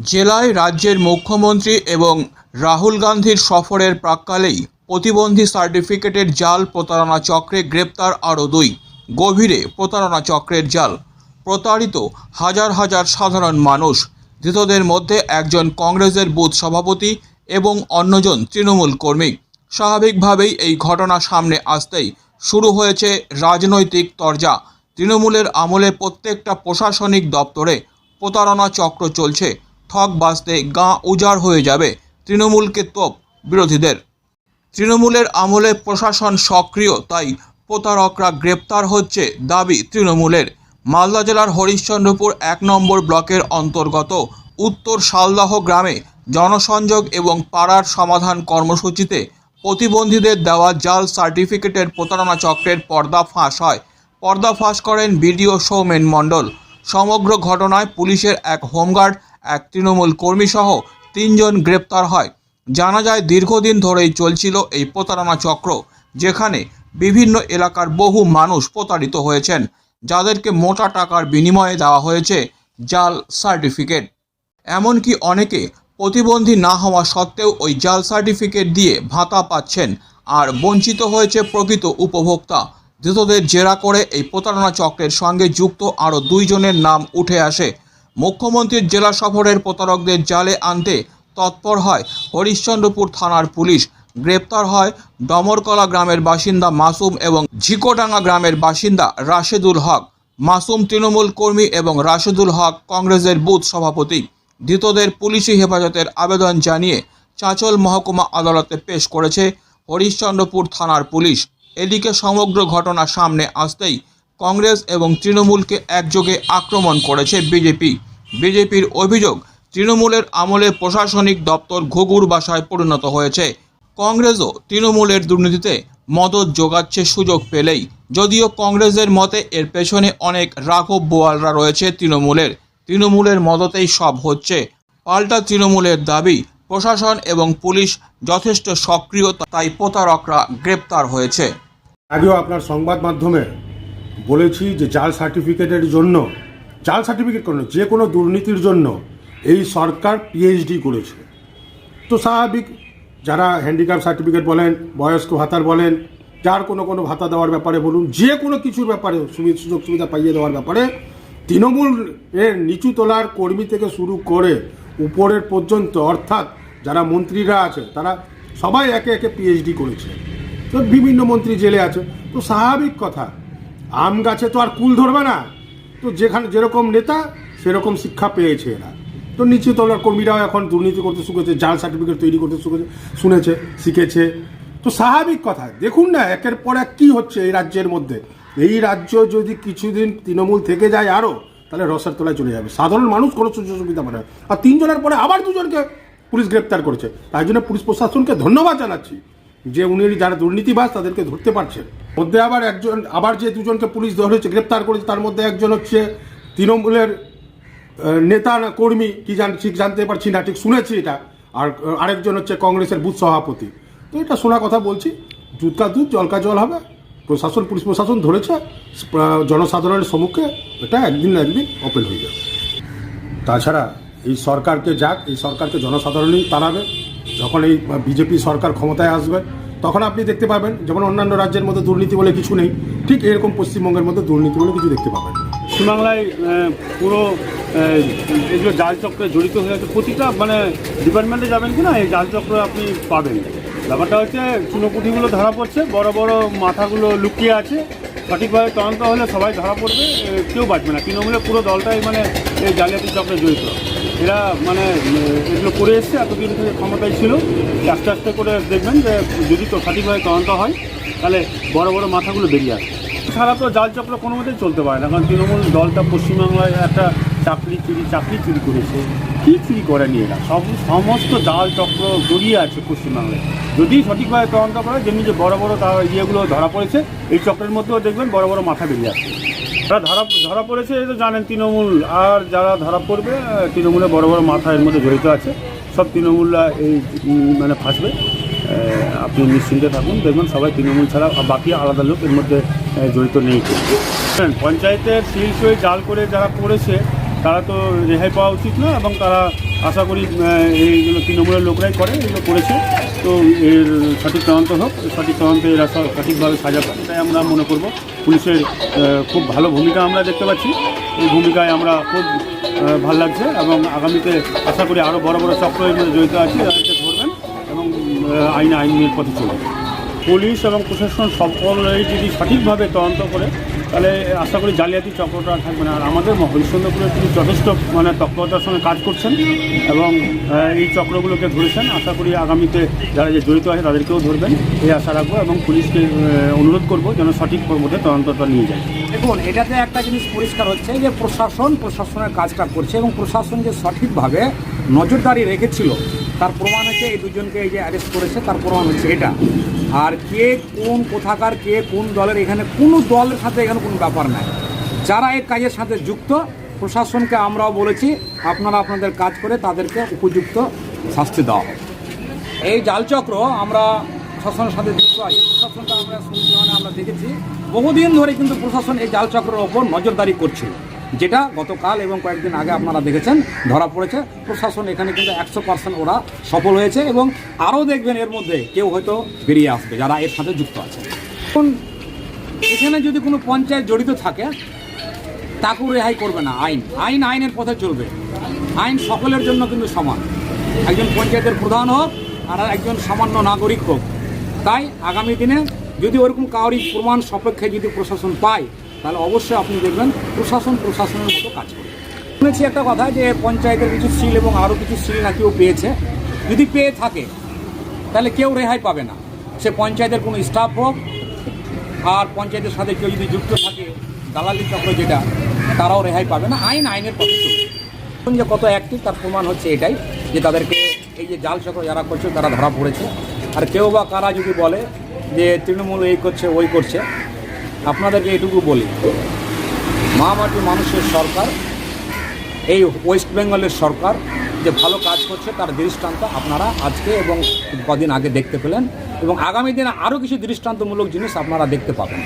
জেলায় রাজ্যের মুখ্যমন্ত্রী এবং রাহুল গান্ধীর সফরের প্রাক্কালেই প্রতিবন্ধী সার্টিফিকেটের জাল প্রতারণা চক্রে গ্রেপ্তার আরও দুই। গভীরে প্রতারণা চক্রের জাল। প্রতারিত হাজার হাজার সাধারণ মানুষ। ধৃতদের মধ্যে একজন কংগ্রেসের বুথ সভাপতি এবং অন্যজন তৃণমূল কর্মী। স্বাভাবিকভাবেই এই ঘটনা সামনে আসতেই শুরু হয়েছে রাজনৈতিক তরজা। তৃণমূলের আমলে প্রত্যেকটা প্রশাসনিক দপ্তরে প্রতারণা চক্র চলছে। ঠক বাজতে গাঁ উজাড় হয়ে যাবে তৃণমূলকে তোপ বিরোধীদের। তৃণমূলের আমলে প্রশাসন সক্রিয়, তাই প্রতারকরা গ্রেপ্তার হচ্ছে দাবি তৃণমূলের। মালদা জেলার হরিশ্চন্দ্রপুর এক নম্বর ব্লকের অন্তর্গত উত্তর শালদাহ গ্রামে জনসংযোগ এবং পাড়ার সমাধান কর্মসূচিতে প্রতিবন্ধীদের দেওয়া জাল সার্টিফিকেটের প্রতারণা চক্রের পর্দা ফাঁস হয়। পর্দা ফাঁস করেন বিডিও সৌমেন মণ্ডল। সমগ্র ঘটনায় পুলিশের এক হোমগার্ড এক তৃণমূল কর্মীসহ তিনজন গ্রেপ্তার হয়। জানা যায়, দীর্ঘদিন ধরেই চলছিল এই প্রতারণা চক্র, যেখানে বিভিন্ন এলাকার বহু মানুষ প্রতারিত হয়েছেন, যাদেরকে মোটা টাকার বিনিময়ে দেওয়া হয়েছে জাল সার্টিফিকেট। এমনকি অনেকে প্রতিবন্ধী না হওয়া সত্ত্বেও ওই জাল সার্টিফিকেট দিয়ে ভাতা পাচ্ছেন আর বঞ্চিত হয়েছে প্রকৃত উপভোক্তা। ধৃতদের জেরা করে এই প্রতারণা চক্রের সঙ্গে যুক্ত আরও দুইজনের নাম উঠে আসে। মুখ্যমন্ত্রীর জেলা সফরের প্রতারকদের জালে আনতে তৎপর হয় হরিশ্চন্দ্রপুর থানার পুলিশ। গ্রেপ্তার হয় ডমরকলা গ্রামের বাসিন্দা মাসুম এবং ঝিকোডাঙ্গা গ্রামের বাসিন্দা রাশেদুল হক। মাসুম তৃণমূল কর্মী এবং রাশেদুল হক কংগ্রেসের বুথ সভাপতি। ধৃতদের পুলিশি হেফাজতের আবেদন জানিয়ে চাঁচল মহকুমা আদালতে পেশ করেছে হরিশ্চন্দ্রপুর থানার পুলিশ। এদিকে সমগ্র ঘটনা সামনে আসতেই কংগ্রেস এবং তৃণমূলকে একযোগে আক্রমণ করেছে বিজেপি। বিজেপির অভিযোগ, তৃণমূলের আমলে প্রশাসনিক দপ্তর ঘুঘুর বাসায় পরিণত হয়েছে। কংগ্রেসও তৃণমূলের দুর্নীতিতে মদত যোগাচ্ছে সুযোগ পেলেই। যদিও কংগ্রেসের মতে এর পেছনে অনেক রাঘব বোয়ালরা রয়েছে তৃণমূলের। তৃণমূলের মদতেই সব হচ্ছে। পাল্টা তৃণমূলের দাবি, প্রশাসন এবং পুলিশ যথেষ্ট সক্রিয়, তাই প্রতারকরা গ্রেপ্তার হয়েছে। আগেও আপনার সংবাদ মাধ্যমে বলেছি যে জাল সার্টিফিকেটের জন্য জাল সার্টিফিকেট কোনো, যে কোনো দুর্নীতির জন্য এই সরকার পিএইচডি করেছে। তো স্বাভাবিক, যারা হ্যান্ডিক্যাপ সার্টিফিকেট বলেন, বয়স্ক ভাতার বলেন, যার কোনো কোনো ভাতা দেওয়ার ব্যাপারে বলুন, যে কোনো কিছুর ব্যাপারে সুযোগ সুবিধা পাইয়ে দেওয়ার ব্যাপারে তৃণমূল এর নিচু তলার কর্মী থেকে শুরু করে উপরের পর্যন্ত, অর্থাৎ যারা মন্ত্রীরা আছে, তারা সবাই একে একে পিএইচডি করেছে। তো বিভিন্ন মন্ত্রী জেলে আছে। তো স্বাভাবিক কথা আম গাছে তো আর কুল ধরবে না। তো যেখানে যেরকম নেতা, সেরকম শিক্ষা পেয়েছে এরা। তো নিচু তলার কর্মীরাও এখন দুর্নীতি করতে শিখেছে জাল সার্টিফিকেট তৈরি করতে শিখেছে শুনেছে, শিখেছে। তো স্বাভাবিক কথা, দেখুন না একের পর এক কী হচ্ছে এই রাজ্যের মধ্যে। এই রাজ্য যদি কিছুদিন তৃণমূল থেকে যায় আরও তাহলে রসের তলায় চলে যাবে। সাধারণ মানুষ কোনো সুযোগ সুবিধা পাবে আর তিনজনের পরে আবার দুজনকে পুলিশ গ্রেপ্তার করেছে। তাই জন্য পুলিশ প্রশাসনকে ধন্যবাদ জানাচ্ছি যে উনি যারা দুর্নীতিবাজ, তাদেরকে ধরতে পারছেন। মধ্যে আবার একজন, আবার যে দুজনকে পুলিশ ধরেছে, গ্রেপ্তার করেছে, তার মধ্যে একজন হচ্ছে তৃণমূলের নেতা না, কর্মী, কি জান, ঠিক জানতে পারছি না, ঠিক শুনেছি এটা। আর আরেকজন হচ্ছে কংগ্রেসের বুথ সভাপতি। তো এটা শোনা কথা বলছি, দুধ কা দুধ জলকা জল হবে। প্রশাসন, পুলিশ প্রশাসন ধরেছে জনসাধারণের সম্মুখে এটা একদিন না একদিন ওপেন হয়ে যাবে। তাছাড়া এই সরকারকে যাক, এই সরকারকে জনসাধারণই তাড়াবে। যখন এই বিজেপি সরকার ক্ষমতায় আসবে তখন আপনি দেখতে পাবেন, যেমন অন্যান্য রাজ্যের মধ্যে দুর্নীতি বলে কিছু নেই, ঠিক এরকম পশ্চিমবঙ্গের মধ্যে দুর্নীতি বলে কিছু দেখতে পাবেন পশ্চিমবাংলায় পুরো এগুলো জাল চক্রে জড়িত হয়ে আছে, প্রতিটা মানে ডিপার্টমেন্টে যাবেন কি না এই জাল চক্র আপনি পাবেন। ব্যাপারটা হচ্ছে চুনোপুটিগুলো ধরা পড়ছে, বড় বড় মাথাগুলো লুকিয়ে আছে। সঠিকভাবে তদন্ত হলে সবাই ধরা পড়বে কেউ বাঁচবে না। তৃণমূলের পুরো দলটাই মানে এই জালিয়াতি চক্রে জড়িত। এরা মানে এগুলো করে এসছে, এতদিন থেকে ক্ষমতায় ছিল। আস্তে আস্তে করে দেখবেন যে, যদি তো সঠিকভাবে তদন্ত হয়, তাহলে বড় বড় মাথাগুলো বেরিয়ে আসবে। ছাড়া তো জাল চক্র কোনো মতেই চলতে পারে না, কারণ তৃণমূল দলটা পশ্চিমবাংলায় একটা চাকরি চুরি চাকরি চুরি করেছে। কী চুরি করেনি এরা? সব, সমস্ত জাল চক্র জড়িয়ে আছে পশ্চিমবাংলায়। যদি সঠিকভাবে তদন্ত করে যেমনি যে বড় বড় ইয়েগুলো ধরা পড়েছে, এই চক্রের মধ্যেও দেখবেন বড় বড় মাথা বেরিয়ে আসছে যারা ধরা ধরা পড়েছে এই তো জানেন তৃণমূল। আর যারা ধরা পড়বে তৃণমূলে বড় বড় মাথা এর মধ্যে জড়িত আছে সব তৃণমূলরা এই মানে ফাঁসবে। আপনি নিশ্চিন্তে থাকুন। দেখবেন সবাই তৃণমূল ছাড়া বাকি আলাদা লোক এর মধ্যে জড়িত নেই। হ্যাঁ, পঞ্চায়েতের সিল সই জাল করে যারা পড়েছে তারা তো রেহাই পাওয়া উচিত না এবং তারা আশা করি এইগুলো তৃণমূলের লোকরাই করে এগুলো করেছে। তো এর সঠিক তদন্ত হোক, সঠিক তদন্তে এরা সঠিকভাবে সাজা পায় তাই আমরা মনে করব। পুলিশের খুব ভালো ভূমিকা আমরা দেখতে পাচ্ছি। এই ভূমিকায় আমরা খুব ভালো লাগছে এবং আগামীতে আশা করি আরও বড় বড় চক্র এর মধ্যে জড়িত আছে, তাদেরকে ধরবেন এবং আইন, আইনের পথে চলবে। পুলিশ এবং প্রশাসন সকলেই যদি সঠিকভাবে তদন্ত করে তাহলে আশা করি জালিয়াতি চক্রটা থাকবে না। আর আমাদের হরিশ্চন্দ্রপুরের তিনি যথেষ্ট মানে তৎপরতার সঙ্গে কাজ করছেন এবং এই চক্রগুলোকে ধরেছেন। আশা করি আগামীতে যারা যে জড়িত আছে তাদেরকেও ধরবেন। এই আশা রাখব এবং পুলিশকে অনুরোধ করব যেন সঠিক পথে তদন্তটা নিয়ে যায়। দেখুন, এটাতে একটা জিনিস পরিষ্কার হচ্ছে যে প্রশাসন প্রশাসনের কাজটা করছে এবং প্রশাসন যে সঠিকভাবে নজরদারি রেখেছিল তার প্রমাণ হচ্ছে এই দুজনকে এই যে অ্যারেস্ট করেছে, তার প্রমাণ হচ্ছে এটা। আর কে কোন কোথাকার, কে কোন দলের, এখানে কোনো দলের সাথে এখানে কোনো ব্যাপার নাই। যারা এই কাজের সাথে যুক্ত, প্রশাসনকে আমরাও বলেছি, আপনারা আপনাদের কাজ করে তাদেরকে উপযুক্ত শাস্তি দেওয়া হবে এই জালচক্র আমরা প্রশাসনের সাথে যুক্ত আছি, প্রশাসনটা আমরা আমরা দেখেছি, বহুদিন ধরে কিন্তু প্রশাসন এই জালচক্রের ওপর নজরদারি করছিল। যেটা গতকাল এবং কয়েকদিন আগে আপনারা দেখেছেন, ধরা পড়েছে। প্রশাসন এখানে কিন্তু একশো পার্সেন্ট ওরা সফল হয়েছে এবং আরও দেখবেন এর মধ্যে কেউ হয়তো বেরিয়ে আসবে, যারা এর সাথে যুক্ত আছে। এখন এখানে যদি কোনো পঞ্চায়েত জড়িত থাকে তাকেও রেহাই করবে না আইন। আইন আইনের পথে চলবে। আইন সকলের জন্য কিন্তু সমান। একজন পঞ্চায়েতের প্রধান হোক আর একজন সামান্য নাগরিক হোক। তাই আগামী দিনে যদি ওরকম কাউরি প্রমাণ সপক্ষে যদি প্রশাসন পায় তাহলে অবশ্যই আপনি দেখবেন প্রশাসন প্রশাসনের মতো কাজ শুনেছি একটা কথা যে পঞ্চায়েতের কিছু সিল এবং আরও কিছু সিল ও পেয়েছে। যদি পেয়ে থাকে, তাহলে কেউ রেহাই পাবে না। সে পঞ্চায়েতের কোনো স্টাফ হোক, আর পঞ্চায়েতের সাথে কেউ যদি যুক্ত থাকে, দালালি চক্র যেটা, তারাও রেহাই পাবে না। আইন, আইনের চলবে। যে কত অ্যাক্টিভ তার প্রমাণ হচ্ছে এটাই, যে তাদেরকে এই যে জাল চক্র যারা করছে, তারা ধরা পড়েছে। আর কেউ বা কারা যদি বলে যে তৃণমূল এই করছে, ওই করছে আপনাদেরকে এটুকু বলি মা মাটি মানুষের সরকার, এই ওয়েস্ট বেঙ্গলের সরকার যে ভালো কাজ করছে, তার দৃষ্টান্ত আপনারা আজকে এবং কদিন আগে দেখতে পেলেন এবং আগামী দিনে আরও কিছু দৃষ্টান্তমূলক জিনিস আপনারা দেখতে পাবেন।